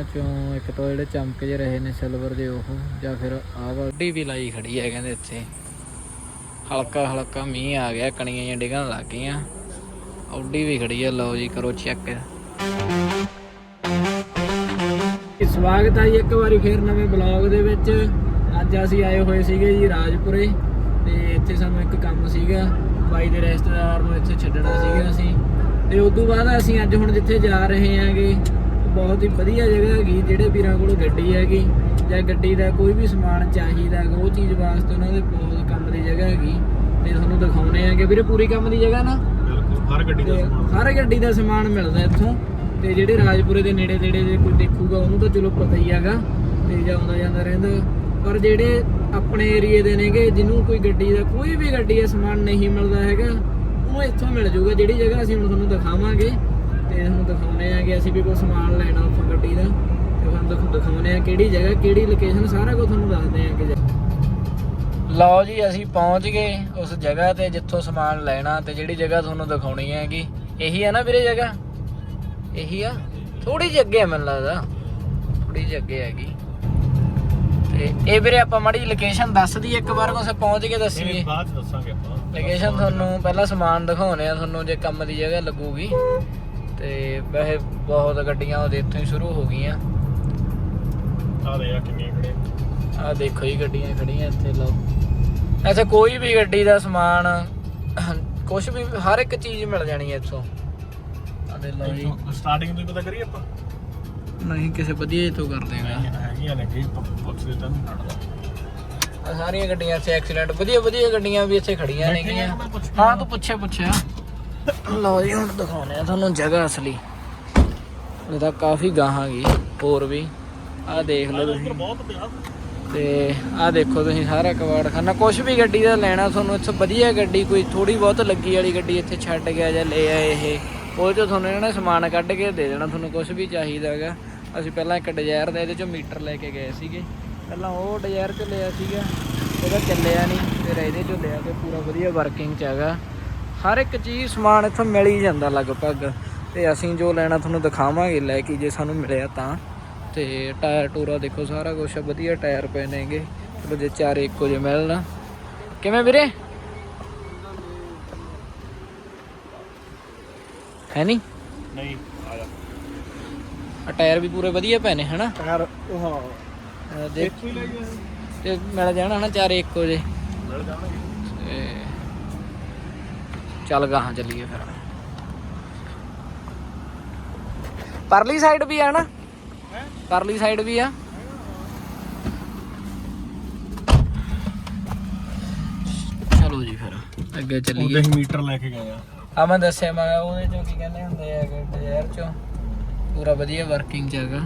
ਇਹਨਾਂ ਚੋਂ ਇੱਕ ਤੋਂ ਜਿਹੜੇ ਚਮਕ ਜੇ ਰਹੇ ਨੇ ਸਿਲਵਰ ਦੇ ਉਹ ਜਾਂ ਫਿਰ ਆਹ ਵਾਲੀ ਵੀ ਲਾਈ ਖੜੀ ਹੈ ਕਹਿੰਦੇ ਇੱਥੇ। ਹਲਕਾ ਹਲਕਾ ਮੀਂਹ ਆ ਗਿਆ ਕਣੀਆਂ ਜਿਹੀਆਂ ਡਿੱਗਣ ਲੱਗ ਗਈਆਂ। ਆਡੀ ਵੀ ਖੜੀ ਹੈ ਲਓ ਜੀ ਕਰੋ ਚੈੱਕ ਸਵਾਗਤ ਹੈ ਜੀ ਇੱਕ ਵਾਰੀ ਫੇਰ ਨਵੇਂ ਬਲੌਗ ਦੇ ਵਿੱਚ। ਅੱਜ ਅਸੀਂ ਆਏ ਹੋਏ ਸੀਗੇ ਜੀ ਰਾਜਪੁਰੇ ਤੇ ਇੱਥੇ ਸਾਨੂੰ ਇੱਕ ਕੰਮ ਸੀਗਾ। ਬਾਈ ਦੇ ਰਿਸ਼ਤੇਦਾਰ ਨੂੰ ਇੱਥੇ ਛੱਡਣਾ ਸੀਗਾ ਅਸੀਂ। ਤੇ ਉਸ ਤੋਂ ਬਾਅਦ ਅਸੀਂ ਅੱਜ ਹੁਣ ਜਿੱਥੇ ਜਾ ਰਹੇ ਹਾਂਗੇ ਬਹੁਤ ਹੀ ਵਧੀਆ ਜਗ੍ਹਾ ਹੈਗੀ ਜਿਹੜੇ ਵੀਰਾਂ ਕੋਲ ਗੱਡੀ ਹੈਗੀ ਜਾਂ ਗੱਡੀ ਦਾ ਕੋਈ ਵੀ ਸਮਾਨ ਚਾਹੀਦਾ ਹੈਗਾ ਉਹ ਚੀਜ਼ ਵਾਸਤੇ ਉਹਨਾਂ ਦੇ ਬਹੁਤ ਕੰਮ ਦੀ ਜਗ੍ਹਾ ਹੈਗੀ। ਤੇ ਤੁਹਾਨੂੰ ਦਿਖਾਉਣੇ ਆਂਗੇ ਵੀਰੇ ਪੂਰੀ ਕੰਮ ਦੀ ਜਗ੍ਹਾ ਨਾ? ਬਿਲਕੁਲ ਹਰ ਗੱਡੀ ਦਾ ਸਮਾਨ ਹਰ ਗੱਡੀ ਦਾ ਸਮਾਨ ਮਿਲਦਾ ਇੱਥੋਂ। ਤੇ ਜਿਹੜੇ ਰਾਜਪੁਰੇ ਦੇ ਨੇੜੇ ਤੇੜੇ ਜੇ ਕੋਈ ਦੇਖੂਗਾ ਉਹਨੂੰ ਤਾਂ ਚਲੋ ਪਤਾ ਹੀ ਹੈਗਾ ਤੇ ਜਾਂਦਾ ਜਾਂਦਾ ਰਹਿੰਦਾ। ਪਰ ਜਿਹੜੇ ਆਪਣੇ ਏਰੀਏ ਦੇ ਨੇਗੇ ਜਿਹਨੂੰ ਕੋਈ ਗੱਡੀ ਦਾ ਕੋਈ ਵੀ ਗੱਡੀ ਦਾ ਸਮਾਨ ਨਹੀਂ ਮਿਲਦਾ ਹੈਗਾ ਉਹਨੂੰ ਇੱਥੋਂ ਮਿਲ ਜਾਊਗਾ ਜਿਹੜੀ ਜਗ੍ਹਾ ਅਸੀਂ ਹੁਣ ਤੁਹਾਨੂੰ ਦਿਖਾਵਾਂਗੇ ਤੇ ਤੁਹਾਨੂੰ ਦਿਖਾਉਣੇ ਆ ਕਿ ਅਸੀਂ ਵੀ ਕੋਈ ਸਮਾਨ ਲੈਣਾ ਉੱਥੋਂ ਗੱਡੀ ਦਾ। ਤੇ ਤੁਹਾਨੂੰ ਦਿਖ- ਦਿਖਾਉਣੇ ਆ ਕਿਹੜੀ ਜਗ੍ਹਾ ਕਿਹੜੀ ਲੋਕੇਸ਼ਨ ਸਾਰਾ ਕੁਝ ਤੁਹਾਨੂੰ ਦੱਸਦੇ ਆ ਕਿ। ਲਓ ਜੀ ਅਸੀਂ ਪਹੁੰਚ ਗਏ ਉਸ ਜਗ੍ਹਾ ਤੇ ਜਿੱਥੋਂ ਸਮਾਨ ਲੈਣਾ ਤੇ ਜਿਹੜੀ ਜਗ੍ਹਾ ਤੁਹਾਨੂੰ ਦਿਖਾਉਣੀ ਹੈਗੀ ਇਹੀ ਹੈ ਨਾ ਵੀਰੇ ਜਗ੍ਹਾ? ਇਹੀ ਆ? ਥੋੜੀ ਜਿਹੀ ਅੱਗੇ ਆ ਮੈਨੂੰ ਲੱਗਦਾ। ਥੋੜੀ ਜਿਹੀ ਅੱਗੇ ਹੈਗੀ। ਤੇ ਇਹ ਵੀਰੇ ਆਪਾਂ ਮਾੜੀ ਲੋਕੇਸ਼ਨ ਦੱਸ ਦਈਏ ਇੱਕ ਵਾਰ ਕੋਸੇ ਪਹੁੰਚ ਕੇ ਦੱਸੀਏ। ਬਾਅਦ ਚ ਦੱਸਾਂਗੇ ਆਪਾਂ। ਲੋਕੇਸ਼ਨ ਤੁਹਾਨੂੰ ਪਹਿਲਾਂ ਸਮਾਨ ਦਿਖਾਉਣੇ ਆ ਤੁਹਾਨੂੰ ਜੇ ਕੰਮ ਦੀ ਜਗ੍ਹਾ ਲੱਗੂਗੀ। ਤੇ ਵੈਸੇ ਬਹੁਤ ਗੱਡੀਆਂ ਉਹਦੇ ਇੱਥੋਂ ਹੀ ਸ਼ੁਰੂ ਹੋ ਗਈਆਂ। ਆ ਦੇ ਆ ਕਿੰਨੀਆਂ ਖੜੇ ਆ ਦੇਖੋ ਜੀ ਗੱਡੀਆਂ ਖੜੀਆਂ ਇੱਥੇ ਲਓ। ਇੱਥੇ ਕੋਈ ਵੀ ਗੱਡੀ ਦਾ ਸਮਾਨ ਕੁਝ ਵੀ ਹਰ ਇੱਕ ਚੀਜ਼ ਮਿਲ ਜਾਣੀ ਹੈ ਇੱਥੋਂ। ਆ ਦੇ ਲਓ ਜੀ। ਸਟਾਰਟਿੰਗ ਤੋਂ ਹੀ ਪਤਾ ਕਰੀਏ ਆਪਾਂ? ਨਹੀਂ ਕਿਸੇ ਵਧੀਆ ਜਿਹੇ ਤੋਂ ਕਰ ਦੇਗਾ ਹੈਗੀਆਂ ਨੇ ਕਿ ਪੁੱਛਦੇ ਤਾਂ ਨਹੀਂ ਆਹ ਸਾਰੀਆਂ ਗੱਡੀਆਂ ਇੱਥੇ ਐਕਸੀਡੈਂਟ ਵਧੀਆ ਵਧੀਆ ਗੱਡੀਆਂ ਵੀ ਇੱਥੇ ਖੜੀਆਂ ਨੇਗੀਆਂ। ਹਾਂ ਤੂੰ ਪੁੱਛਿਆ ਪੁੱਛਿਆ। ਲਓ ਜੀ ਹੁਣ ਦਿਖਾਉਣੇ ਆ ਤੁਹਾਨੂੰ ਜਗ੍ਹਾ ਅਸਲੀ। ਇਹਦਾ ਕਾਫੀ ਗਾਹਾਂ ਗਈ ਹੋਰ ਵੀ। ਆਹ ਦੇਖ ਲਓ ਤੁਸੀਂ। ਤੇ ਆਹ ਦੇਖੋ ਤੁਸੀਂ ਸਾਰਾ ਕਵਾੜਖਾਨਾ ਕੁਝ ਵੀ ਗੱਡੀ ਦਾ ਲੈਣਾ ਤੁਹਾਨੂੰ ਇੱਥੋਂ ਵਧੀਆ ਗੱਡੀ ਕੋਈ ਥੋੜੀ ਬਹੁਤ ਲੱਗੀ ਵਾਲੀ ਗੱਡੀ ਇੱਥੇ ਛੱਡ ਗਿਆ ਜਾਂ ਲੈ ਆਏ ਇਹ। ਉਹ ਚੋਂ ਤੁਹਾਨੂੰ ਇਹਨਾਂ ਨੇ ਸਮਾਨ ਕੱਢ ਕੇ ਦੇ ਦੇਣਾ ਤੁਹਾਨੂੰ ਕੁਝ ਵੀ ਚਾਹੀਦਾ ਹੈਗਾ। ਅਸੀਂ ਪਹਿਲਾਂ ਇੱਕ ਡਿਜ਼ਾਇਰ ਦਾ ਇਹਦੇ ਚੋਂ ਮੀਟਰ ਲੈ ਕੇ ਗਏ ਸੀਗੇ। ਪਹਿਲਾਂ ਉਹ ਡਿਜ਼ਾਇਰ ਚ ਲਿਆ ਸੀਗਾ ਉਹਦਾ ਚੱਲਿਆ ਨਹੀਂ ਫਿਰ ਇਹਦੇ ਚੋਂ ਲਿਆ ਤੇ ਪੂਰਾ ਵਧੀਆ ਵਰਕਿੰਗ ਚ ਹੈਗਾ। ਹਰ ਇੱਕ ਚੀਜ਼ ਸਮਾਨ ਇੱਥੋਂ ਮਿਲ ਹੀ ਜਾਂਦਾ ਲਗਭਗ। ਤੇ ਅਸੀਂ ਜੋ ਲੈਣਾ ਤੁਹਾਨੂੰ ਦਿਖਾਵਾਂਗੇ ਲੈ ਕੇ ਜੇ ਸਾਨੂੰ ਮਿਲਿਆ ਤਾਂ। ਤੇ ਟਾਇਰ ਟੂਰਾ ਦੇਖੋ ਸਾਰਾ ਕੁਝ ਵਧੀਆ ਟਾਇਰ ਪਏ ਨੇਗੇ। ਚਲੋ ਜੇ ਚਾਰੇ ਇੱਕੋ ਜਿਹੇ ਮਿਲਣ। ਕਿਵੇਂ ਵੀਰੇ? ਹੈ ਨਹੀਂ ਨਹੀਂ ਆ ਜਾ। ਆ ਟਾਇਰ ਵੀ ਪੂਰੇ ਵਧੀਆ ਪਏ ਨੇ ਹਨਾ? ਯਾਰ ਹਾਂ। ਦੇਖ। ਤੇ ਮਿਲ ਜਾਣਾ ਹਨਾ ਚਾਰੇ ਇੱਕੋ ਜਿਹੇ ਮਿਲ ਜਾਣਗੇ। ਤੇ ਚੱਲ ਗਾਹਾਂ ਚੱਲੀਏ ਫਿਰ। ਪਰਲੀ ਸਾਈਡ ਵੀ ਆ ਨਾ? ਪਰਲੀ ਸਾਈਡ ਵੀ ਆ। ਚਲੋ ਜੀ ਫਿਰ ਅੱਗੇ ਚੱਲੀਏ। ਉਹਦੇ ਹੀ ਮੀਟਰ ਲੈ ਕੇ ਗਏ ਆ। ਆ ਮੈਂ ਦੱਸਿਆ ਮੈਂ ਕਿਹਾ ਉਹਦੇ ਚੋਂ ਕੀ ਕਹਿੰਦੇ ਹੁੰਦੇ ਆ ਕਿ ਡਿਜ਼ਾਇਰ ਚੋਂ। ਪੂਰਾ ਵਧੀਆ ਵਰਕਿੰਗ ਚ ਹੈਗਾ।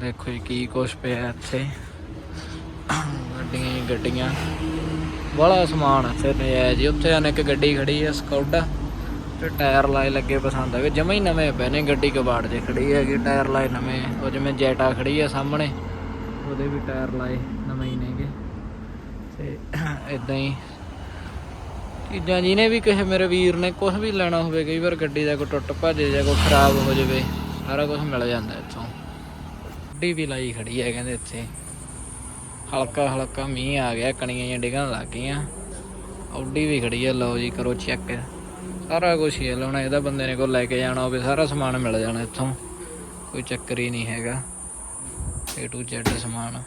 ਦੇਖੋ ਜੀ ਕੀ ਕੁਛ ਪਿਆ ਇੱਥੇ। ਗੱਡੀਆਂ। ਹੀ ਬੜਾ ਸਮਾਨ ਇੱਥੇ ਪਿਆ ਜੀ ਉੱਥੇ ਆਨੇ ਇੱਕ ਗੱਡੀ ਖੜੀ ਹੈ ਸਕੌਡਾ। ਤੇ ਟਾਇਰ ਲਾਏ ਲੱਗੇ ਪਸੰਦ ਆ। ਗਏ ਜਮਾ ਹੀ ਨਵੇਂ ਪਏ ਨੇ ਗੱਡੀ ਕਬਾੜ 'ਚ ਖੜੀ ਹੈਗੀ, ਟਾਇਰ ਲਾਏ ਨਵੇਂ। ਉਹ ਜਿਵੇਂ ਜੈਟਾ ਖੜੀ ਆ ਸਾਹਮਣੇ, ਉਹਦੇ ਵੀ ਟਾਇਰ ਲਾਏ ਨਵੇਂ ਹੀ ਨੇਗੇ। ਤੇ ਇਦਾਂ ਹੀ। ਚੀਜ਼ਾਂ ਜਿਹਨੇ ਵੀ ਕਿਸੇ ਮੇਰੇ ਵੀਰ ਨੇ ਕੁਝ ਵੀ ਲੈਣਾ ਹੋਵੇ, ਕਈ ਵਾਰ ਗੱਡੀ ਦਾ ਕੋਈ ਟੁੱਟ ਭੱਜ ਜਾਂ ਕੋਈ ਖਰਾਬ ਹੋ ਜਾਵੇ, ਸਾਰਾ ਕੁਝ ਮਿਲ ਜਾਂਦਾ ਇੱਥੋਂ। ਗੱਡੀ ਵੀ ਲਾਈ ਖੜੀ ਹੈ ਕਹਿੰਦੇ ਇੱਥੇ। ਹਲਕਾ ਹਲਕਾ ਮੀਂਹ ਆ ਗਿਆ, ਕਣੀਆਂ ਜਿਹੀਆਂ ਡਿੱਗਣ ਲੱਗ ਗਈਆਂ। ਆਡੀ ਵੀ ਖੜੀ ਹੈ ਲਓ ਜੀ ਕਰੋ ਚੈੱਕ ਸਾਰਾ ਕੁਝ ਹੀ ਲਾਉਣਾ ਇਹਦਾ ਬੰਦੇ ਨੇ ਕੋਲ ਲੈ ਕੇ ਜਾਣਾ ਹੋਵੇ, ਸਾਰਾ ਸਮਾਨ ਮਿਲ ਜਾਣਾ ਇੱਥੋਂ। ਕੋਈ ਚੱਕਰ ਹੀ ਨਹੀਂ ਹੈਗਾ, A to Z ਸਮਾਨ।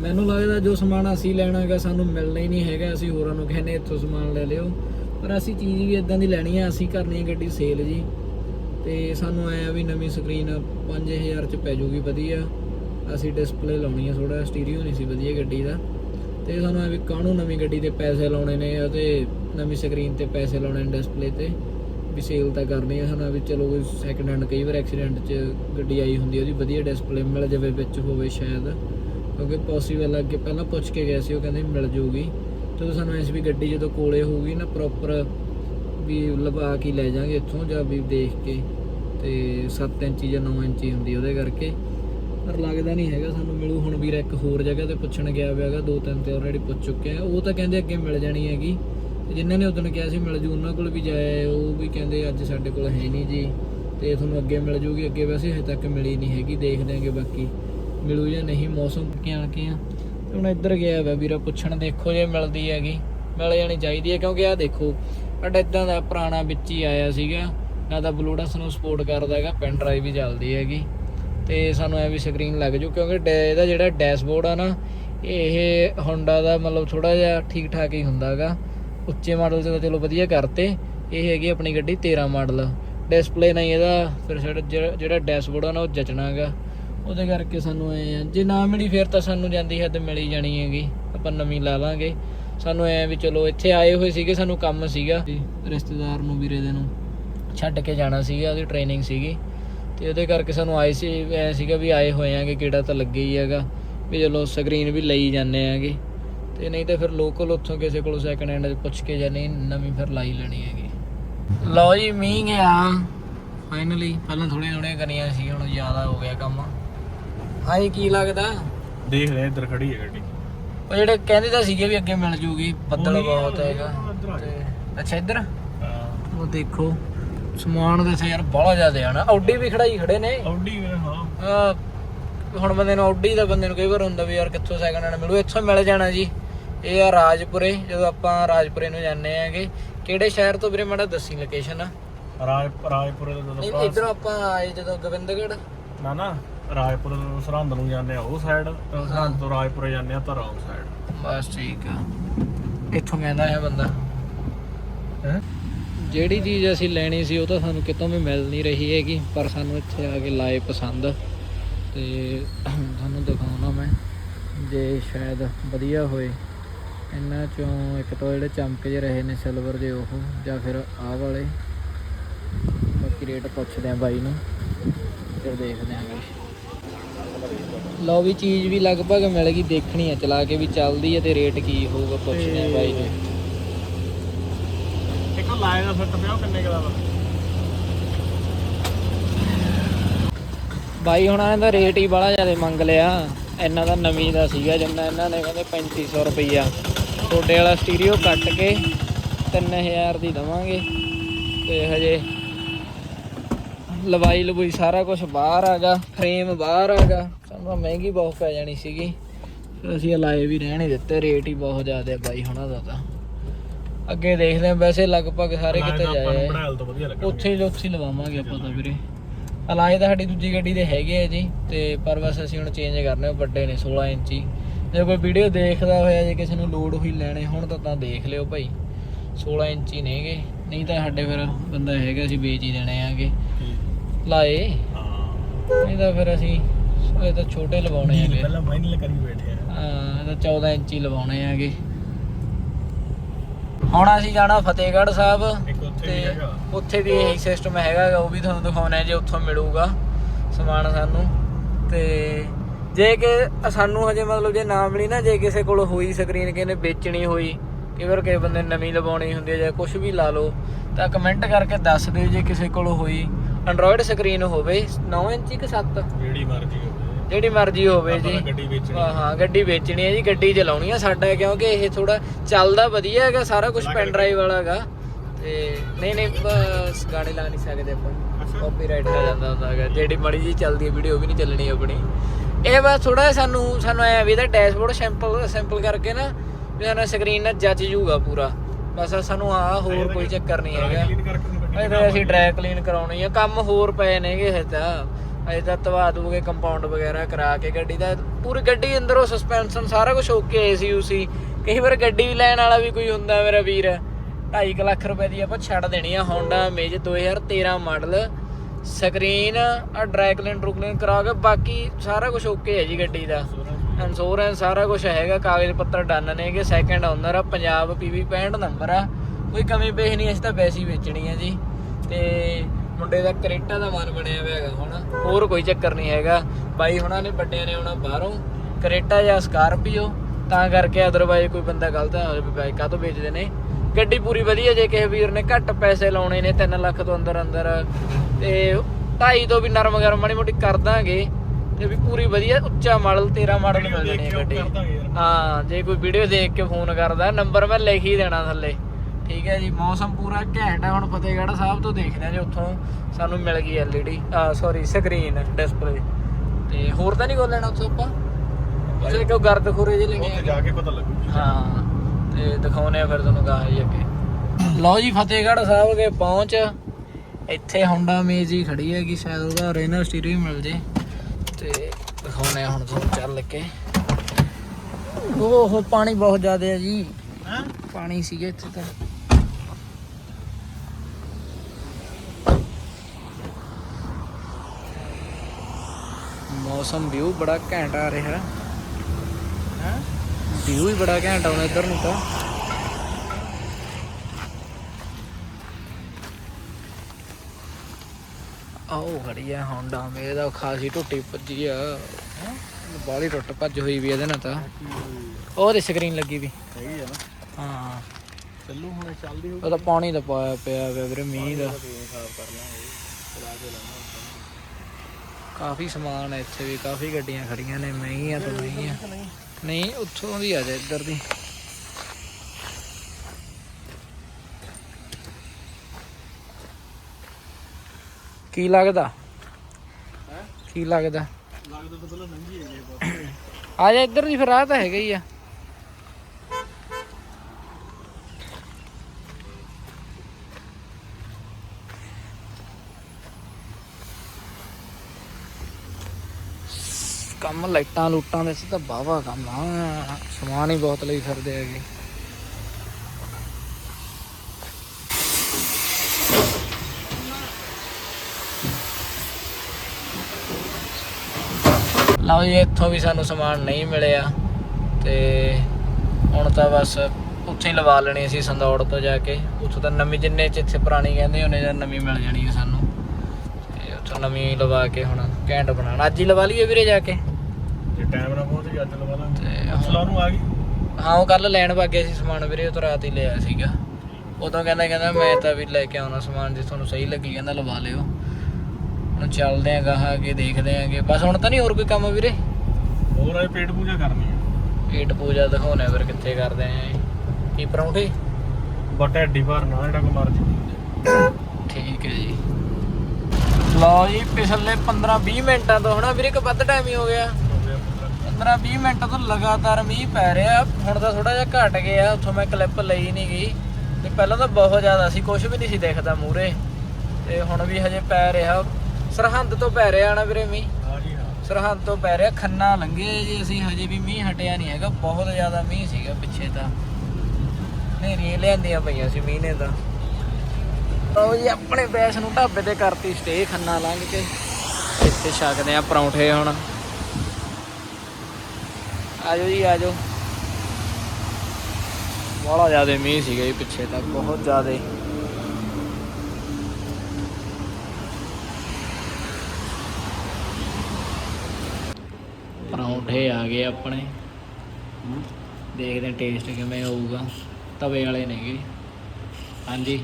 ਮੈਨੂੰ ਲੱਗਦਾ ਜੋ ਸਮਾਨ ਅਸੀਂ ਲੈਣਾ ਹੈਗਾ, ਸਾਨੂੰ ਮਿਲਣਾ ਹੀ ਨਹੀਂ ਹੈਗਾ, ਅਸੀਂ ਹੋਰਾਂ ਨੂੰ ਕਹਿੰਦੇ ਇੱਥੋਂ ਸਮਾਨ ਲੈ ਲਿਓ। ਪਰ ਅਸੀਂ ਚੀਜ਼ ਵੀ ਇਦਾਂ ਦੀ ਲੈਣੀ ਹੈ ਅਸੀਂ ਕਰਨੀ ਹੈ ਗੱਡੀ ਸੇਲ ਜੀ। ਤੇ ਸਾਨੂੰ ਆਇਆ ਵੀ ਨਵੀਂ ਸਕਰੀਨ 5000 ਚ ਪੈ ਜੂਗੀ, ਵਧੀਆ। ਅਸੀਂ ਡਿਸਪਲੇ ਲਾਉਣੀ ਹੈ ਥੋੜਾ ਸਟੀਰੀਓ ਨਹੀਂ ਸੀ, ਵਧੀਆ ਗੱਡੀ ਦਾ। ਤੇ ਸਾਨੂੰ ਐ ਵੀ ਕਾਹਨੂੰ ਨਵੀਂ ਗੱਡੀ ਤੇ ਪੈਸੇ ਲਾਉਣੇ ਨੇ ਅਤੇ ਨਵੀਂ ਸਕਰੀਨ ਤੇ ਪੈਸੇ ਲਾਉਣੇ ਨੇ ਡਿਸਪਲੇ ਤੇ? ਵੀ ਸੇਲ ਤਾਂ ਕਰਨੀ ਆ, ਸਾਨੂੰ ਵੀ ਚਲੋ ਕੋਈ ਸੈਕੰਡ ਹੈਂਡ ਕਈ ਵਾਰ ਐਕਸੀਡੈਂਟ 'ਚ ਗੱਡੀ ਆਈ ਹੁੰਦੀ ਉਹਦੀ ਵਧੀਆ ਡਿਸਪਲੇ ਮਿਲ ਜਾਵੇ, ਵਿੱਚ ਹੋਵੇ ਸ਼ਾਇਦ। ਕਿਉਂਕਿ ਪੋਸੀਬਲ ਅੱਗੇ ਪਹਿਲਾਂ ਪੁੱਛ ਕੇ ਗਏ ਸੀ, ਉਹ ਕਹਿੰਦੇ ਮਿਲ ਜੂਗੀ। ਤੇ ਸਾਨੂੰ ਐਸ ਵੀ ਗੱਡੀ ਜਦੋਂ ਕੋਲੇ ਹੋਊਗੀ ਨਾ ਪ੍ਰੋਪਰ ਵੀ ਲਵਾ ਕੇ ਲੈ ਜਾਾਂਗੇ ਇੱਥੋਂ ਜਾਂ ਵੀ ਦੇਖ ਕੇ, ਤੇ 7 ਇੰਚੀ ਜਾਂ 9 ਇੰਚੀ ਹੁੰਦੀ ਉਹਦੇ ਕਰਕੇ। ਪਰ ਲੱਗਦਾ ਨਹੀਂ ਹੈਗਾ ਸਾਨੂੰ ਮਿਲੂ ਹੁਣ ਵੀਰ ਇੱਕ ਹੋਰ ਜਗ੍ਹਾ ਤੇ ਪੁੱਛਣ ਗਿਆ ਹੋਇਆਗਾ ਦੋ ਤਿੰਨ ਤੇ ਆਲਰੇਡੀ ਪੁੱਛ ਚੁੱਕੇ ਆ ਉਹ ਤਾਂ ਕਹਿੰਦੇ ਅੱਗੇ ਮਿਲ ਜਾਣੀ ਹੈਗੀ। ਤੇ ਜਿਨ੍ਹਾਂ ਨੇ ਉਦੋਂ ਕਿਹਾ ਸੀ ਮਿਲ ਜੂ, ਉਹਨਾਂ ਕੋਲ ਵੀ ਜਾਇਆ ਉਹ ਵੀ ਕਹਿੰਦੇ ਅੱਜ ਸਾਡੇ ਕੋਲ ਹੈ ਨਹੀਂ ਜੀ। ਤੇ ਤੁਹਾਨੂੰ ਅੱਗੇ ਮਿਲ ਜੂਗੀ, ਅੱਗੇ ਵੈਸੇ ਹਜੇ ਤੱਕ ਮਿਲੀ ਨਹੀਂ ਹੈਗੀ ਦੇਖਦੇ ਆਂਗੇ ਬਾਕੀ। ਮਿਲੂ ਜਾਂ ਨਹੀਂ, ਮੌਸਮ ਕਿਆਂ ਕੇ ਤੇ ਹੁਣ ਇੱਧਰ ਗਿਆ ਵਾ ਵੀਰਾ ਪੁੱਛਣ, ਦੇਖੋ ਜੇ ਮਿਲਦੀ ਹੈਗੀ। ਮਿਲ ਜਾਣੀ ਚਾਹੀਦੀ ਹੈ, ਕਿਉਂਕਿ ਆ ਦੇਖੋ ਬਟ ਇਦਾਂ ਦਾ ਪੁਰਾਣਾ ਵਿੱਚ ਹੀ ਆਇਆ ਸੀਗਾ। ਨਾ ਤਾਂ ਬਲੂਟੁੱਥ ਨੂੰ ਸਪੋਰਟ ਕਰਦਾ ਹੈਗਾ ਪੈਨ ਡਰਾਈਵ ਵੀ ਚੱਲਦੀ ਹੈਗੀ। ਤੇ ਸਾਨੂੰ ਐ ਵੀ ਸਕਰੀਨ ਲੱਗ ਜੂ, ਕਿਉਂਕਿ ਡੈ- ਇਹਦਾ ਜਿਹੜਾ ਡੈਸ਼ਬੋਰਡ ਆ ਨਾ, ਇਹ ਹੋਂਡਾ ਦਾ ਮਤਲਬ ਥੋੜਾ ਜਿਹਾ ਠੀਕ ਠਾਕ ਹੀ ਹੁੰਦਾ ਹੈਗਾ। ਉੱਚੇ ਮਾਡਲ ਤੇ ਤਾਂ ਚਲੋ ਵਧੀਆ ਕਰਤੇ। ਇਹ ਹੈਗੀ ਆਪਣੀ ਗੱਡੀ 13 ਮਾਡਲ ਡਿਸਪਲੇ ਨਹੀਂ ਇਹਦਾ, ਫਿਰ ਸਾਡਾ ਜਿਹੜਾ- ਜਿਹੜਾ ਡੈਸ਼ਬੋਰਡ ਆ ਨਾ, ਉਹ ਜਚਣਾ ਹੈਗਾ। ਉਹਦੇ ਕਰਕੇ ਸਾਨੂੰ ਐ ਆ। ਜੇ ਨਾ ਮਿਲੀ ਫਿਰ ਤਾਂ ਸਾਨੂੰ ਜਾਂਦੀ ਹੈ ਤੇ ਮਿਲ ਜਾਣੀ ਹੈਗੀ। ਆਪਾਂ ਨਵੀਂ ਲਾ ਲਾਂਗੇ। ਸਾਨੂੰ ਐ ਵੀ ਚਲੋ, ਇੱਥੇ ਆਏ ਹੋਏ ਸੀਗੇ, ਸਾਨੂੰ ਕੰਮ ਸੀਗਾ। ਰਿਸ਼ਤੇਦਾਰ ਨੂੰ, ਵੀਰੇ ਦੇ ਨੂੰ ਛੱਡ ਕੇ ਜਾਣਾ ਸੀਗਾ, ਉਹਦੀ ਟ੍ਰੇਨਿੰਗ ਸੀਗੀ। ਤੇ ਉਹਦੇ ਕਰਕੇ ਸਾਨੂੰ ਆਏ ਸੀ ਐ ਸੀਗਾ ਵੀ ਆਏ ਹੋਏ ਆਂਗੇ ਕਿਹੜਾ ਤਾਂ ਲੱਗੇ ਹੀ ਹੈਗਾ। ਵੀ ਚਲੋ ਸਕਰੀਨ ਵੀ ਲਈ ਜਾਂਦੇ ਆਂਗੇ। ਤੇ ਨਹੀਂ ਤਾਂ ਫਿਰ ਲੋਕਲ ਉੱਥੋਂ ਕਿਸੇ ਕੋਲੋਂ ਸੈਕੰਡ ਹੈਂਡ ਪੁੱਛ ਕੇ ਜਾਂ ਨਹੀਂ ਨਵੀਂ ਫਿਰ ਲਾਈ ਲੈਣੀ ਹੈਗੀ। ਲਓ ਜੀ ਮੀਂਹ ਗਿਆ। ਫਾਈਨਲੀ ਪਹਿਲਾਂ ਥੋੜ੍ਹੀਆਂ ਥੋੜ੍ਹੀਆਂ ਕਰੀਆਂ ਸੀ ਹੁਣ ਜ਼ਿਆਦਾ ਹੋ ਗਿਆ ਕੰਮ। ਹਾਈ ਕੀ ਲੱਗਦਾ? ਦੇਖ ਲੈ ਇੱਧਰ ਖੜੀ ਹੈ ਗੱਡੀ। ਉਹ ਜਿਹੜੇ ਕਹਿੰਦੇ ਤਾਂ ਸੀਗੇ ਵੀ ਅੱਗੇ ਮਿਲ ਜੂਗੀ ਬੱਦਲ ਬਹੁਤ ਹੈਗਾ। ਅੱਛਾ ਇੱਧਰ? ਹਾਂ। ਉਹ ਦੇਖੋ। ਸਮਾਨ ਦੇ ਇੱਥੇ ਯਾਰ ਬੜਾ ਜ਼ਿਆਦਾ ਆਣਾ ਆਡੀ ਵੀ ਖੜਾਈ ਖੜੇ ਨੇ। ਆਡੀ ਵੀਰੇ ਹਾਂ। ਹੁਣ ਬੰਦੇ ਨੂੰ ਆਡੀ ਦਾ ਬੰਦੇ ਨੂੰ ਕਈ ਵਾਰ ਹੁੰਦਾ ਵੀ ਯਾਰ ਕਿੱਥੋਂ ਸੈਕਿੰਡ ਹੈਂਡ ਮਿਲੂ ਇੱਥੋਂ ਮਿਲ ਜਾਣਾ ਜੀ। ਇਹ ਆ ਰਾਜਪੁਰੇ ਜਦੋਂ ਆਪਾਂ ਰਾਜਪੁਰੇ ਨੂੰ ਜਾਂਦੇ ਆਂਗੇ। ਕਿਹੜੇ ਸ਼ਹਿਰ ਤੋਂ ਵੀਰੇ ਮਾੜਾ ਦੱਸੀ ਲੋਕੇਸ਼ਨ ਆ ਰਾਜ ਰਾਜਪੁਰੇ ਤੋਂ ਨਹੀਂ ਜਦੋਂ ਇਧਰੋਂ ਆਪਾਂ ਆਏ ਜਦੋਂ ਗੋਬਿੰਦਗੜ੍ਹ। ਨਾ ਨਾ ਰਾਜਪੁਰੇ ਤੋਂ ਸਰਹੰਦ ਨੂੰ ਜਾਂਦੇ ਆ ਉਹ ਸਾਈਡ ਸਰਹੰਦ ਤੋਂ ਰਾਜਪੁਰੇ ਜਾਂਦੇ ਆ ਤਾਂ ਰੌਂਗ ਸਾਈਡ ਬਸ ਠੀਕ ਆ। ਇੱਥੋਂ ਕਹਿੰਦਾ ਹੈ ਬੰਦਾ। ਹੈ? ਜਿਹੜੀ ਚੀਜ਼ ਅਸੀਂ ਲੈਣੀ ਸੀ ਉਹ ਤਾਂ ਸਾਨੂੰ ਕਿਤੋਂ ਵੀ ਮਿਲ ਨਹੀਂ ਰਹੀ ਹੈਗੀ ਪਰ ਸਾਨੂੰ ਇੱਥੇ ਆ ਕੇ ਲਾਏ ਪਸੰਦ। ਤੇ ਤੁਹਾਨੂੰ ਦਿਖਾਉਣਾ ਮੈਂ ਜੇ ਸ਼ਾਇਦ ਵਧੀਆ ਹੋਏ। ਇਹਨਾਂ ਚੋਂ ਇੱਕ ਤੋਂ ਜਿਹੜੇ ਚਮਕ ਜੇ ਰਹੇ ਨੇ ਸਿਲਵਰ ਦੇ ਉਹ ਜਾਂ ਫਿਰ ਆਹ ਵਾਲੇ। ਬਾਕੀ ਰੇਟ ਪੁੱਛਦੇ ਆ ਬਾਈ ਨੂੰ ਫਿਰ ਦੇਖਦੇ ਆਂਗੇ ਲਓ ਵੀ ਚੀਜ਼ ਵੀ ਲਗਭਗ ਮਿਲ ਗਈ ਦੇਖਣੀ ਆ ਚਲਾ ਕੇ ਵੀ ਚੱਲਦੀ ਹੈ ਤੇ ਰੇਟ ਕੀ ਹੋਊਗਾ ਪੁੱਛਦੇ ਆ ਬਾਈ ਨੂੰ। ਇੱਕ ਫਿੱਟ ਪਿਆ ਉਹ ਕਿੰਨੇ ਕੁ ਦਾ ਵਾ। ਬਾਈ, ਹੁਣਾਂ ਨੇ ਤਾਂ ਰੇਟ ਹੀ ਬੜਾ ਜ਼ਿਆਦਾ ਮੰਗ ਲਿਆ। ਇਹਨਾਂ ਦਾ ਨਵੀਂ ਦਾ ਸੀਗਾ ਜਿੰਨਾ ਇਹਨਾਂ ਨੇ ਕਹਿੰਦੇ 3500 ਰੁਪਈਆ। ਤੁਹਾਡੇ ਵਾਲਾ ਸਟੀਰੀਓ ਕੱਟ ਕੇ 3000 ਦੀ ਦਵਾਂਗੇ। ਤੇ ਹਜੇ ਲਵਾਈ ਲਵੂਈ ਸਾਰਾ ਕੁਝ ਬਾਹਰ ਆਗਾ ਫਰੇਮ ਬਾਹਰ ਆਗਾ ਸਾਨੂੰ ਮਹਿੰਗੀ ਬਹੁਤ ਪੈ ਜਾਣੀ ਸੀਗੀ। ਫਿਰ ਅਸੀਂ ਲਾਏ ਵੀ ਰਹਿਣੇ ਦਿੱਤੇ, ਰੇਟ ਹੀ ਬਹੁਤ ਜ਼ਿਆਦਾ ਹੈ ਬਾਈ, ਹੁਣਾਂ ਦਾ ਤਾਂ। ਅੱਗੇ ਦੇਖਦੇ ਹਾਂ ਵੈਸੇ ਲਗਭਗ ਸਾਰੇ ਕਿਤੇ ਜਾਏ ਪੜਾਇਲ ਤੋਂ ਵਧੀਆ ਲੱਗਾ ਉੱਥੇ ਹੀ ਉੱਥੇ ਲਵਾਵਾਂਗੇ ਆਪਾਂ ਤਾਂ ਵੀਰੇ। ਅਲਾਏ ਤਾਂ ਸਾਡੀ ਦੂਜੀ ਗੱਡੀ ਦੇ ਹੈਗੇ ਆ ਜੀ ਤੇ ਪਰ ਬਸ ਅਸੀਂ ਹੁਣ ਚੇਂਜ ਕਰਨੇ ਉਹ ਵੱਡੇ ਨੇ 16 ਇੰਚੀ ਜੇ ਕੋਈ ਵੀਡੀਓ ਦੇਖਦਾ ਹੋਇਆ ਜੇ ਕਿਸੇ ਨੂੰ ਲੋਡ ਹੋਈ ਲੈਣੇ ਹੁਣ ਤਾਂ ਤਾਂ ਦੇਖ ਲਿਓ ਭਾਈ। 16 ਇੰਚੀ ਨੇਗੇ। ਨਹੀਂ ਤਾਂ ਸਾਡੇ ਫਿਰ ਬੰਦਾ ਹੈਗਾ ਅਸੀਂ ਵੇਚ ਹੀ ਦੇਣੇ ਆਗੇ। ਲਾਏ। ਹਾਂ। ਨਹੀਂ ਤਾਂ ਫਿਰ ਅਸੀਂ ਇਹ ਤਾਂ ਛੋਟੇ ਲਵਾਉਣੇ ਆਗੇ ਪਹਿਲਾਂ ਫਾਈਨਲ ਕਰੀ ਬੈਠੇ ਆ। ਹਾਂ ਇਹ ਤਾਂ 14 ਇੰਚੀ ਲਵਾਉਣੇ ਆਗੇ। ਹੁਣ ਅਸੀਂ ਜਾਣਾ ਫਤਿਹਗੜ੍ਹ ਸਾਹਿਬ ਤੇ ਉੱਥੇ ਵੀ ਇਹੀ ਸਿਸਟਮ ਹੈਗਾ ਉਹ ਵੀ ਤੁਹਾਨੂੰ ਦਿਖਾਉਣਾ ਹੈ ਜੇ ਉੱਥੋਂ ਮਿਲੂਗਾ ਸਮਾਨ ਸਾਨੂੰ। ਤੇ ਜੇ ਕਿ ਸਾਨੂੰ ਹਜੇ ਮਤਲਬ ਜੇ ਨਾ ਮਿਲੀ ਨਾ ਜੇ ਕਿਸੇ ਕੋਲ ਹੋਈ ਸਕਰੀਨ ਕਿਨੇ ਵੇਚਣੀ ਹੋਈ ਕਈ ਵਾਰ ਕਿਸੇ ਬੰਦੇ ਨਵੀਂ ਲਵਾਉਣੀ ਹੁੰਦੀ ਹੈ ਜਾਂ ਕੁਝ ਵੀ ਲਾ ਲਓ ਤਾਂ ਕਮੈਂਟ ਕਰਕੇ ਦੱਸ ਦਿਓ ਜੇ ਕਿਸੇ ਕੋਲ ਹੋਈ ਐਂਡਰੋਇਡ ਸਕਰੀਨ ਹੋਵੇ 9 ਇੰਚੀ ਕਿ 7 ਜਿਹੜੀ ਮਰਜ਼ੀ ਹੋਵੇ। ਜਿਹੜੀ ਮਰਜ਼ੀ ਹੋਵੇ ਜੀ ਤਾਂ ਗੱਡੀ ਵੇਚਣੀ। ਹਾਂ ਗੱਡੀ ਵੇਚਣੀ ਹੈ ਜੀ ਗੱਡੀ ਚਲਾਉਣੀ ਹੈ ਸਾਡਾ ਕਿਉਂਕਿ ਇਹ ਥੋੜਾ ਚੱਲਦਾ ਵਧੀਆ ਹੈਗਾ ਸਾਰਾ ਕੁਝ ਪੈਨ ਡਰਾਈਵ ਵਾਲਾ ਹੈਗਾ। ਤੇ ਨਹੀਂ ਨਹੀਂ ਬਸ ਗਾਣੇ ਲਾ ਨਹੀਂ ਸਕਦੇ ਆਪਾਂ। ਕਾਪੀਰਾਈਟ ਆ ਜਾਂਦਾ ਹੁੰਦਾ ਹੈਗਾ। ਜਿਹੜੀ ਮੜੀ ਜੀ ਚੱਲਦੀ ਹੈ ਵੀਡੀਓ ਵੀ ਨਹੀਂ ਚੱਲਣੀ ਆਪਣੀ। ਇਹ ਬਸ ਥੋੜਾ ਸਾਨੂੰ ਸਾਨੂੰ ਐ ਵੀ ਇਹਦਾ ਡੈਸ਼ਬੋਰਡ ਸਿੰਪਲ ਸਿੰਪਲ ਕਰਕੇ ਨਾ ਵੀ ਸਾਨੂੰ ਸਕਰੀਨ ਨਾਲ ਜੱਜ ਜੂਗਾ ਪੂਰਾ। ਬਸ ਸਾਨੂੰ ਆ ਹੋਰ ਕੋਈ ਚੱਕਰ ਨਹੀਂ ਹੈਗਾ। ਅਸੀਂ ਡਰਾਈ ਕਲੀਨ ਕਰਾਉਣੀ ਆ। ਕੰਮ ਹੋਰ ਪਏ ਨੇਗੇ ਇਹ ਤਾਂ। ਅਜੇ ਤਾਂ ਤਵਾ ਦੂਗੇ ਕੰਪਾਊਂਡ ਵਗੈਰਾ ਕਰਾ ਕੇ ਗੱਡੀ ਦਾ, ਪੂਰੀ ਗੱਡੀ ਅੰਦਰੋਂ ਸਸਪੈਂਸ਼ਨ ਸਾਰਾ ਕੁਝ ਓਕੇ ਏਸੀ ਯੂਸੀ ਕਈ ਵਾਰ ਗੱਡੀ ਵੀ ਲੈਣ ਵਾਲਾ ਵੀ ਕੋਈ ਹੁੰਦਾ ਮੇਰਾ ਵੀਰ। 2.5 ਲੱਖ ਰੁਪਏ ਦੀ ਆਪਾਂ ਛੱਡ ਦੇਣੀ ਆ Honda Amaze 2013 ਮਾਡਲ। ਸਕਰੀਨ ਆ ਡਰੈਕਲਿਨ ਕਲੀਨ ਕਰਾ ਕੇ ਬਾਕੀ ਸਾਰਾ ਕੁਝ ਓਕੇ ਹੈ ਜੀ ਗੱਡੀ ਦਾ। ਇੰਸ਼ੋਰੈਂਸ ਸਾਰਾ ਕੁਝ ਹੈਗਾ, ਕਾਗਜ਼ ਪੱਤਰ ਡਨ ਨੇਗੇ ਸੈਕੰਡ ਓਨਰ ਆ, ਪੰਜਾਬ ਪੀਵੀ 65 ਨੰਬਰ ਆ। ਕੋਈ ਕਮੀ ਪੇਸ਼ ਨਹੀਂ, ਅਸੀਂ ਤਾਂ ਵੈਸੇ ਵੇਚਣੀ ਆ ਜੀ। ਤੇ ਮੁੰਡੇ ਦਾ ਕਰੇਟਾ ਦਾ ਮਨ ਬਣਿਆ ਹੋਇਆ ਹੈਗਾ ਹੁਣ। ਹੋਰ ਕੋਈ ਚੱਕਰ ਨਹੀਂ ਹੈਗਾ। ਬਾਈ ਹੁਣਾਂ ਨੇ ਵੱਡਿਆਂ ਨੇ ਆਉਣਾ ਬਾਹਰੋਂ। ਕਰੇਟਾ ਜਾਂ ਸਕਾਰਪੀਓ ਤਾਂ ਕਰਕੇ ਅਦਰਵਾਈਜ਼ ਕੋਈ ਬੰਦਾ ਗਲਤ ਹੋ ਬਾਈਕ ਕਾਹਤੋਂ ਵੇਚਦੇ ਨੇ। ਗੱਡੀ ਪੂਰੀ ਵਧੀਆ ਜੇ ਕਿਸੇ ਵੀਰ ਨੇ ਘੱਟ ਪੈਸੇ ਲਾਉਣੇ ਨੇ 3 ਲੱਖ ਤੋਂ ਅੰਦਰ ਅੰਦਰ। ਤੇ 2.5 ਤੋਂ ਵੀ ਨਰਮ ਗਰਮ ਮਾੜੀ ਮੋਟੀ ਕਰ ਦਾਂਗੇ। ਤੇ ਵੀ ਪੂਰੀ ਵਧੀਆ ਉੱਚਾ ਮਾਡਲ 13 ਮਾਡਲ ਮਿਲ ਜਾਣੀ ਗੱਡੀ। ਹਾਂ ਜੇ ਕੋਈ ਵੀਡੀਓ ਦੇਖ ਕੇ ਫੋਨ ਕਰਦਾ ਨੰਬਰ ਮੈਂ ਲਿਖ ਹੀ ਦੇਣਾ ਥੱਲੇ। ਠੀਕ ਹੈ ਜੀ ਮੌਸਮ ਪੂਰਾ ਘੈਂਟ ਹੈ ਹੁਣ ਫਤਿਹਗੜ੍ਹ ਸਾਹਿਬ ਤੋਂ ਦੇਖਦੇ ਆ ਜੀ ਉੱਥੋਂ ਸਾਨੂੰ ਮਿਲ ਗਈ ਐਲਈਡੀ ਆ ਸੌਰੀ ਸਕਰੀਨ ਡਿਸਪਲੇ ਤੇ ਹੋਰ ਤਾਂ ਨਹੀਂ ਕੋਲ ਲੈਣਾ ਉੱਥੋਂ ਆਪਾਂ? ਉਸੇ ਕੋ ਗਰਦ ਖੁਰੇ ਉੱਥੇ ਲੈਣੇ ਜਾ ਕੇ ਪਤਾ ਲੱਗੂ। ਹਾਂ ਤੇ ਦਿਖਾਉਨੇ ਆ ਫਿਰ ਤੁਹਾਨੂੰ ਗਾਹ ਜੀ ਅੱਗੇ। ਲਓ ਜੀ ਫਤਿਹਗੜ੍ਹ ਸਾਹਿਬ ਕੇ ਪਹੁੰਚ। ਇੱਥੇ ਹੋਂਡਾ ਮੇਜ ਹੀ ਖੜੀ ਹੈਗੀ ਸ਼ਾਇਦ ਉਹਦਾ ਰੇਨਰ ਸਟੀਰੀਓ ਮਿਲ ਜੇ। ਤੇ ਦਿਖਾਉਨੇ ਆ ਹੁਣ ਤੁਹਾਨੂੰ ਚੱਲ ਕੇ। ਓਹ ਪਾਣੀ ਬਹੁਤ ਜ਼ਿਆਦਾ ਹੈ ਜੀ। ਹਾਂ? ਪਾਣੀ ਸੀਗਾ ਇੱਥੇ ਤਾਂ। ਮੌਸਮ ਵਿਊ ਬੜਾ ਘੈਂਟ ਆ ਰਿਹਾ। ਹੈ? ਵਿਊ ਹੀ ਬੜਾ ਘੈਂਟ ਆਉਣਾ ਇੱਧਰ ਨੂੰ ਤਾਂ। ਆਓ ਖੜੀ ਆ ਹੋਂਡਾ ਮੇਰੇ ਦਾ ਖਾਸੀ ਟੁੱਟੀ ਭੱਜੀ ਆ। ਬਾਲੀ ਟੁੱਟ ਭੱਜ ਹੋਈ ਵੀ ਇਹਦੇ ਨਾਲ ਤਾਂ। ਉਹਦੇ ਸਕਰੀਨ ਲੱਗੀ ਵੀ। ਹੈਗੀ ਆ ਨਾ। ਹਾਂ। ਚੱਲੂ ਹੁਣ ਚੱਲਦੀ ਹੋਊ ਉਹ ਤਾਂ ਪਾਣੀ ਦਾ ਪਾਇਆ ਪਿਆ ਵੀਰੇ ਮੀਂਹ ਦਾ। ਸਾਫ਼ ਕਰ ਲਾਂਗੇ। ਚਲਾ ਕੇ ਲਾਂਗੇ। ਕਾਫੀ ਸਮਾਨ ਹੈ ਇੱਥੇ ਵੀ ਕਾਫੀ ਗੱਡੀਆਂ ਖੜੀਆਂ ਨੇ ਮਹਿੰਗੀਆਂ ਤੋਂ ਮਹਿੰਗੀਆਂ ਨਹੀਂ ਉੱਥੋਂ ਦੀ ਆ ਜਾ ਇੱਧਰ ਦੀ। ਕੀ ਲੱਗਦਾ? ਹੈ? ਕੀ ਲੱਗਦਾ? ਲੱਗਦਾ ਤਾਂ ਪਹਿਲਾਂ ਨੰਗੀ ਬਹੁਤ ਆ ਜਾ ਇੱਧਰ ਦੀ ਫਿਰ ਰਾਹ ਤਾਂ ਹੈਗਾ ਹੀ ਆ। ਕੰਮ ਲਾਈਟਾਂ ਲੂਟਾਂ ਦੇ ਸੀ ਤਾਂ ਬਾਵਾ ਕੰਮ ਆ। ਸਮਾਨ ਹੀ ਬਹੁਤ ਲਈ ਫਿਰਦੇ ਹੈਗੇ। ਲਓ ਜੀ, ਇੱਥੋਂ ਵੀ ਸਾਨੂੰ ਸਮਾਨ ਨਹੀਂ ਮਿਲਿਆ ਤੇ ਹੁਣ ਤਾਂ ਬਸ ਉੱਥੇ ਹੀ ਲਵਾ ਲੈਣੀ ਸੀ ਸੰਦੌੜ ਤੋਂ ਜਾ ਕੇ। ਉੱਥੋਂ ਤਾਂ ਨਵੀਂ ਜਿੰਨੇ ਜਿੱਥੇ ਪੁਰਾਣੀ ਕਹਿੰਦੇ, ਉਹਨੇ ਜਾਂ ਨਵੀਂ ਮਿਲ ਜਾਣੀ ਹੈ ਸਾਨੂੰ। ਤੇ ਉੱਥੋਂ ਨਵੀਂ ਲਵਾ ਕੇ ਹੁਣ ਘੈਂਟ ਬਣਾਉਣਾ। ਅੱਜ ਹੀ ਲਵਾ ਲਈਏ ਵੀਰੇ ਜਾ ਕੇ? ਜੇ ਟਾਈਮ ਨਾਲ ਪਹੁੰਚ ਗਿਆ ਅੱਜ ਲਵਾ ਲਾਂਗੇ ਤੇ ਹੁਣ- ਚਲਾ ਨੂੰ ਆ ਗਈ? ਹਾਂ ਉਹ ਕੱਲ ਲੈਣ ਵਾਗੇ ਸੀ ਸਮਾਨ ਵੀਰੇ ਉਹ ਤਾਂ ਰਾਤ ਹੀ ਲਿਆ ਸੀਗਾ। ਉਦੋਂ ਕਹਿੰਦਾ ਕਹਿੰਦਾ ਮੈਂ ਤਾਂ ਵੀ ਲੈ ਕੇ ਆਉਣਾ ਸਮਾਨ ਜੇ ਤੁਹਾਨੂੰ ਸਹੀ ਲੱਗੀ ਕਹਿੰਦਾ ਲਵਾ ਲਿਓ। ਹੁਣ ਚੱਲਦੇ ਆਂ ਗਾਹਾਂ ਅੱਗੇ ਦੇਖਦੇ ਆਂਗੇ ਬਸ ਹੁਣ ਤਾਂ ਨਹੀਂ ਹੋਰ ਕੋਈ ਕੰਮ ਵੀਰੇ? ਹੋਰ ਆਏ ਪੇਟ ਪੂਜਾ ਕਰਨੀ ਹੈ ਪੇਟ ਪੂਜਾ ਦਿਖਾਉਣੇ ਫਿਰ ਕਿੱਥੇ ਕਰਦੇ ਆਂ ਕੀ ਪਰੌਂਠੇ? ਬਟ ਐਡੀ ਭਰਨਾ ਜਿਹੜਾ ਕੋ ਮਰਜ਼ੀ ਠੀਕ ਹੈ ਜੀ। ਲਓ ਜੀ ਪਿਛਲੇ 15 20 ਮਿੰਟਾਂ ਤੋਂ ਹਨਾ ਵੀਰੇ ਕਿ ਵੱਧ ਟਾਈਮ ਹੀ ਹੋ ਗਿਆ। 15 20 ਮਿੰਟਾਂ ਤੋਂ ਲਗਾਤਾਰ ਮੀਂਹ ਪੈ ਰਿਹਾ। ਹੁਣ ਤਾਂ ਥੋੜਾ ਜਿਹਾ ਘਟ ਗਿਆ ਉੱਥੋਂ ਮੈਂ ਕਲਿੱਪ ਲਈ ਨਹੀਂ ਗਈ। ਤੇ ਪਹਿਲਾਂ ਤਾਂ ਬਹੁਤ ਜ਼ਿਆਦਾ ਸੀ ਕੁਝ ਵੀ ਨਹੀਂ ਸੀ ਦਿਖਦਾ ਮੂਰੇ ਤੇ ਹੁਣ ਵੀ ਹਜੇ ਪੈ ਰਿਹਾ। ਸਰਹੰਦ ਤੋਂ ਪੈ ਰਿਹਾ ਨਾ ਵੀਰੇ ਮੀਂਹ? ਸਰਹੰਦ ਤੋਂ ਪੈ ਰਿਹਾ ਖੰਨਾ ਲੰਘੇ ਜੀ ਅਸੀਂ ਹਜੇ ਵੀ ਮੀਂਹ ਹਟਿਆ ਨਹੀਂ ਹੈਗਾ ਬਹੁਤ ਜ਼ਿਆਦਾ ਮੀਂਹ ਸੀਗਾ ਪਿੱਛੇ ਤਾਂ। ਨੇਰੀਆਂ ਲਿਆਂਦੀਆਂ ਪਈਆਂ ਸੀ ਮੀਂਹ ਨੇ ਤਾਂ। ਲਓ ਜੀ ਆਪਣੇ ਬੈਸ ਨੂੰ ਢਾਬੇ ਤੇ ਕਰਤੀ ਸਟੇ ਖੰਨਾ ਲੰਘ ਕੇ। ਇੱਥੇ ਛਕਦੇ ਆ ਪਰੌਂਠੇ ਹੁਣ। ਆਜੋ ਜੀ ਆਜੋ। ਬੜਾ ਜ਼ਿਆਦਾ ਮੀਂਹ ਸੀਗਾ ਜੀ ਪਿੱਛੇ ਤੱਕ ਬਹੁਤ ਜ਼ਿਆਦਾ। ਪਰੌਂਠੇ ਆ ਗਏ ਆਪਣੇ। ਦੇਖਦੇ ਟੇਸਟ ਕਿਵੇਂ ਹੋਊਗਾ। ਤਵੇ ਵਾਲੇ ਨੇਗੇ। ਹਾਂਜੀ।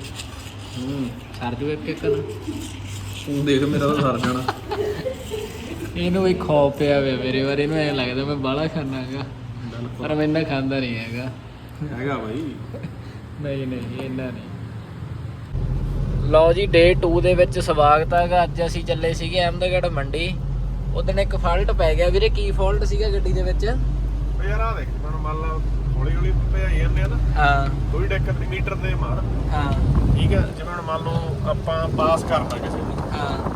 ਹੂੰ। ਸਰ ਜੂ ਇੱਕ ਇੱਕ। ਨਾ ਤੂੰ ਦੇਖ ਮੇਰਾ ਤਾਂ ਸਰ ਜਾਣਾ। ਇਹਨੂੰ ਵੀ ਖੋ ਪਿਆ ਵੇ ਮੇਰੇ ਵਾਰੇ ਇਹਨੂੰ ਐ ਲੱਗਦਾ ਮੈਂ ਬਾਹਲਾ ਖਾਣਾ ਹੈਗਾ। ਪਰ ਮੈਂ ਇੰਨਾ ਖਾਂਦਾ ਨਹੀਂ ਹੈਗਾ। ਹੈਗਾ ਬਾਈ। ਨਹੀਂ ਨਹੀਂ ਇੰਨਾ ਨਹੀਂ। ਲਓ ਜੀ ਡੇ 2 ਦੇ ਵਿੱਚ ਸਵਾਗਤ ਹੈਗਾ ਅੱਜ ਅਸੀਂ ਚੱਲੇ ਸੀਗੇ ਅਹਿਮਦਗੜ੍ਹ ਮੰਡੀ। ਉਦੋਂ ਇੱਕ ਫਾਲਟ ਪੈ ਗਿਆ। ਵੀਰੇ ਕੀ ਫਾਲਟ ਸੀਗਾ ਗੱਡੀ ਦੇ ਵਿੱਚ? ਯਾਰ ਆ ਦੇਖ ਮੈਨੂੰ ਮੰਨ ਲਾ ਹੌਲੀ ਹੌਲੀ ਭਜਾਈ ਜਾਂਦੇ ਆ ਨਾ। ਹਾਂ। ਕੋਈ ਦਿੱਕਤ ਨਹੀਂ ਮੀਟਰ ਤੇ ਮਾਰ। ਹਾਂ। ਠੀਕ ਹੈ ਜਿਵੇਂ ਹੁਣ ਮੰਨ ਲਓ ਆਪਾਂ ਪਾਸ ਕਰਨਾ ਕਿਸੇ ਨੂੰ। ਹਾਂ।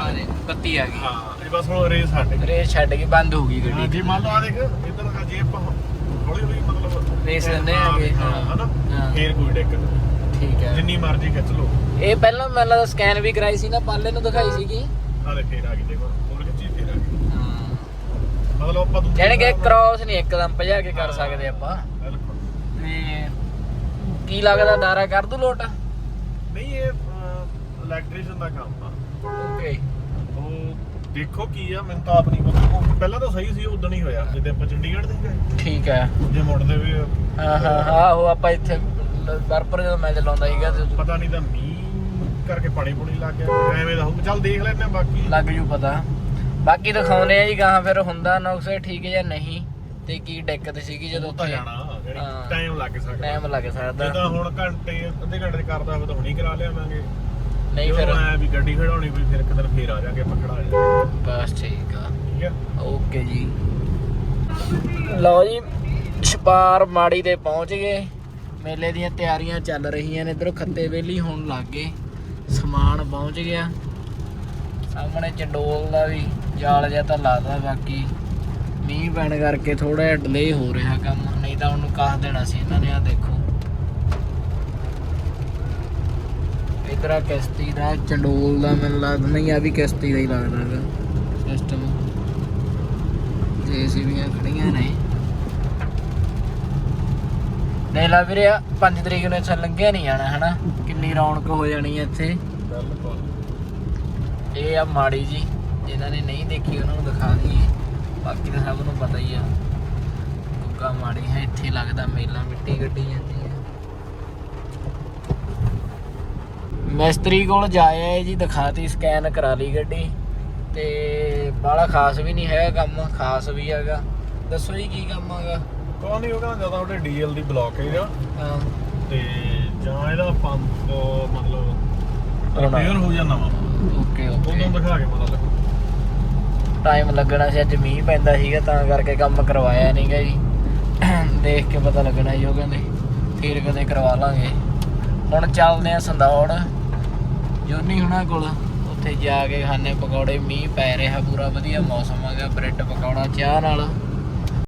ਦੇ ਬੱਤੀ ਆ ਗਈ। ਹਾਂ ਇਹ ਬਸ ਹੁਣ ਰੇਸ ਸਾਡੇ ਰੇਸ ਛੱਡ ਕੇ ਬੰਦ ਹੋ ਗਈ ਹਾਂ ਗੱਡੀ। ਜੇ ਮੰਨ ਲਓ ਆ ਦੇਖ ਇਧਰ ਜੇ ਆਪਾਂ ਹੌਲੀ ਹੌਲੀ ਮਤਲਬ ਰੇਸ ਦਿੰਦੇ ਆਗੇ, ਹਾਂ ਹਾਂ। ਹਨਾ? ਹਾਂ। ਫੇਰ ਕੋਈ ਦਿੱਕਤ ਨਹੀਂ। ਠੀਕ ਹੈ। ਜਿੰਨੀ ਮਰਜ਼ੀ ਖਿੱਚ ਲਓ। ਇਹ ਪਹਿਲਾਂ ਮੈਨੂੰ ਲੱਗਦਾ ਸਕੈਨ ਵੀ ਕਰਾਈ ਸੀ ਨਾ ਪਾਲੇ ਨੂੰ ਦਿਖਾਈ ਸੀਗੀ। ਆ ਲੈ ਫੇਰ ਆ ਗਈ ਦੇਖੋ ਹੋਰ ਖਿੱਚੀ ਫੇਰ ਆ ਗਈ। ਹਾਂ। ਮਤਲਬ ਆਪਾਂ ਦੂਜੇ ਜਾਣੀ ਕਿ ਨਾਲ- ਕ੍ਰਾਸ ਨਹੀਂ ਇੱਕਦਮ ਭਜਾ ਕੇ ਕਰ ਸਕਦੇ ਆਪਾਂ। ਬਿਲਕੁਲ। ਤੇ ਕੀ ਲੱਗਦਾ ਦਾਰਾ ਕਰ ਦੂ ਲੋਟ? ਨਹੀਂ ਇਹ ਇਲੈਕਟ੍ਰੀਸ਼ੀਅਨ ਦਾ ਕੰਮ ਆ। ਓਕੇ ਉਹ ਦੇਖੋ ਕੀ ਆ ਮੈਨੂੰ ਤਾਂ ਆਪ ਨਹੀਂ ਪਤਾ। ਉਹ ਪਹਿਲਾਂ ਤਾਂ ਸਹੀ ਸੀ ਉਦੋਂ ਹੀ ਹੋਇਆ। ਜਿੱਦੇ ਆਪਾਂ ਚੰਡੀਗੜ੍ਹ ਦੇ ਗਏ। ਠੀਕ ਹੈ ਜੇ ਮੁੜਦੇ ਵੀ ਹਾਂ ਹਾਂ ਹਾਂ ਉਹ ਆਪਾਂ ਇੱਥੇ ਬਰਪਰ ਜਦੋਂ ਮੈਂ ਚਲਾਉਂਦਾ ਸੀਗਾ ਤੇ ਪਤਾ ਨਹੀਂ ਤਾਂ ਮੀਂਹ ਕਰਕੇ ਪਾਣੀ ਪੂਣੀ ਲੱਗ ਗਿਆ। ਐਵੇਂ ਦਾ ਹੋਊ। ਚੱਲ ਦੇਖ ਲੈਂਦੇ ਆ ਬਾਕੀ। ਲੱਗ ਜੂ ਪਤਾ। ਬਾਕੀ ਦਿਖਾਉਨੇ ਆ ਜੀ ਗਾਹਾਂ ਫਿਰ ਹੁੰਦਾ ਨੁਕਸ ਠੀਕ ਜਾਂ ਨਹੀਂ ਤੇ ਕੀ ਦਿੱਕਤ ਸੀਗੀ ਜਦੋਂ ਉੱਥੇ। ਜਾਣਾ। ਟਾਈਮ ਲੱਗ ਸਕਦਾ। ਟਾਈਮ ਲੱਗ ਸਕਦਾ। ਜਿੱਦਾਂ ਹੁਣ ਘੰਟੇ ਅੱਧੇ ਘੰਟੇ ਕਰਦਾ ਹੋਵੇ ਤਾਂ ਹੁਣੀ ਕਰਾ ਲਿਆਵਾਂਗੇ। ਨਹੀਂ ਫਿਰ ਐ ਵੀ ਗੱਡੀ ਖੜਾਉਣੀ ਕੋਈ ਫਿਰ ਕਿਧਰ ਫੇਰ ਆ ਜਾਾਂਗੇ ਪਕੜਾ ਜਾਾਂਗੇ ਬਸ ਠੀਕ ਆ। ਠੀਕ ਹੈ ਓਕੇ ਜੀ। ਲਓ ਜੀ ਛਪਾਰ ਮਾੜੀ ਤੇ ਪਹੁੰਚ ਗਏ। ਮੇਲੇ ਦੀਆਂ ਤਿਆਰੀਆਂ ਚੱਲ ਰਹੀਆਂ ਨੇ ਇਧਰੋਂ ਖੱਤੇ ਵੇਲੀ ਹੋਣ ਲੱਗ ਗਏ। ਸਮਾਨ ਪਹੁੰਚ ਗਿਆ। ਸਾਹਮਣੇ ਚੰਡੋਲ ਦਾ ਵੀ ਜਾਲ ਜਿਹਾ ਤਾਂ ਲਾਦਾ ਬਾਕੀ ਮੀਂਹ ਪੈਣ ਕਰਕੇ ਥੋੜਾ ਜਿਹਾ ਡਿਲੇ ਹੋ ਰਿਹਾ ਕੰਮ। ਨਹੀਂ ਤਾਂ ਉਹਨੂੰ ਕਾਹ ਦੇਣਾ ਸੀ ਇਹਨਾਂ ਨੇ ਆ ਦੇਖੋ। ਇਧਰ ਆ ਕਿਸ਼ਤੀ ਦਾ, ਚੰਡੋਲ ਦਾ ਮੈਨੂੰ ਲੱਗਦਾ ਨਹੀਂ ਆ ਵੀ ਕਿਸ਼ਤੀ ਦਾ ਹੀ ਲੱਗਦਾ ਹੈਗਾ ਸਿਸਟਮ ਜੇਸੀਬੀਆਂ ਖੜੀਆਂ ਨੇ। ਲੈ ਲਾ ਵੀਰੇ 5 ਤਰੀਕ ਨੂੰ ਇੱਥੇ ਲੰਘਿਆ ਨਹੀਂ ਜਾਣਾ, ਹਨਾ? ਕਿੰਨੀ ਰੌਣਕ ਹੋ ਜਾਣੀ ਹੈ ਇੱਥੇ। ਬਿਲਕੁਲ ਇਹ ਆ ਮਾੜੀ ਜੀ ਜਿਨ੍ਹਾਂ ਨੇ ਨਹੀਂ ਦੇਖੀ, ਉਹਨਾਂ ਨੂੰ ਦਿਖਾ ਦਈਏ। ਬਾਕੀ ਤਾਂ ਸਭ ਨੂੰ ਪਤਾ ਹੀ ਆ। ਗੁੱਗਾ ਮਾੜੀ ਹੈ, ਇੱਥੇ ਲੱਗਦਾ ਮੇਲਾ ਮਿੱਟੀ ਗੱਡੀ ਜਾਂਦੀ ਹੈ ਮਿਸਤਰੀ ਕੋਲ ਜਾਇਆ ਹੈ ਜੀ ਦਿਖਾਤੀ ਸਕੈਨ ਕਰਾ ਲਈ ਗੱਡੀ ਤੇ ਬਾਹਲਾ ਖਾਸ ਵੀ ਨਹੀਂ ਹੈਗਾ ਕੰਮ ਖਾਸ ਵੀ ਹੈਗਾ। ਦੱਸੋ ਜੀ ਕੀ ਕੰਮ ਹੈਗਾ? ਕੋਈ ਨਹੀਂ ਉਹ ਕਹਿੰਦਾ ਜਦੋਂ ਤੁਹਾਡੇ ਡੀਐਲ ਦੀ ਬਲੌਕੇਜ ਆ ਹਾਂ। ਤੇ ਜਾਂ ਇਹਦਾ ਪੰਪ ਮਤਲਬ। ਰਿਪੇਅਰ ਹੋ ਜਾਂਦਾ ਵਾ। Okay okay. ਉਦੋਂ ਦਿਖਾ ਕੇ ਪਤਾ ਲੱਗੂ। ਟਾਈਮ ਲੱਗਣਾ ਸੀ ਅੱਜ ਮੀਂਹ ਪੈਂਦਾ ਸੀਗਾ ਤਾਂ ਕਰਕੇ ਕੰਮ ਕਰਵਾਇਆ ਨਹੀਂਗਾ ਜੀ। ਦੇਖ ਕੇ ਪਤਾ ਲੱਗਣਾ ਜੀ ਉਹ ਕਹਿੰਦੇ ਫੇਰ ਕਦੇ ਕਰਵਾ ਲਾਂਗੇ। ਹੁਣ ਚੱਲਦੇ ਆ ਸੰਦੌੜ। ਜੋਨੀ ਹੁਣਾਂ ਕੋਲ। ਉੱਥੇ ਜਾ ਕੇ ਖਾਣੇ ਪਕੌੜੇ, ਮੀਂਹ ਪੈ ਰਿਹਾ ਪੂਰਾ, ਵਧੀਆ ਮੌਸਮ ਆ ਗਿਆ, ਬ੍ਰੈਡ ਪਕੌੜਾ, ਚਾਹ ਨਾਲ।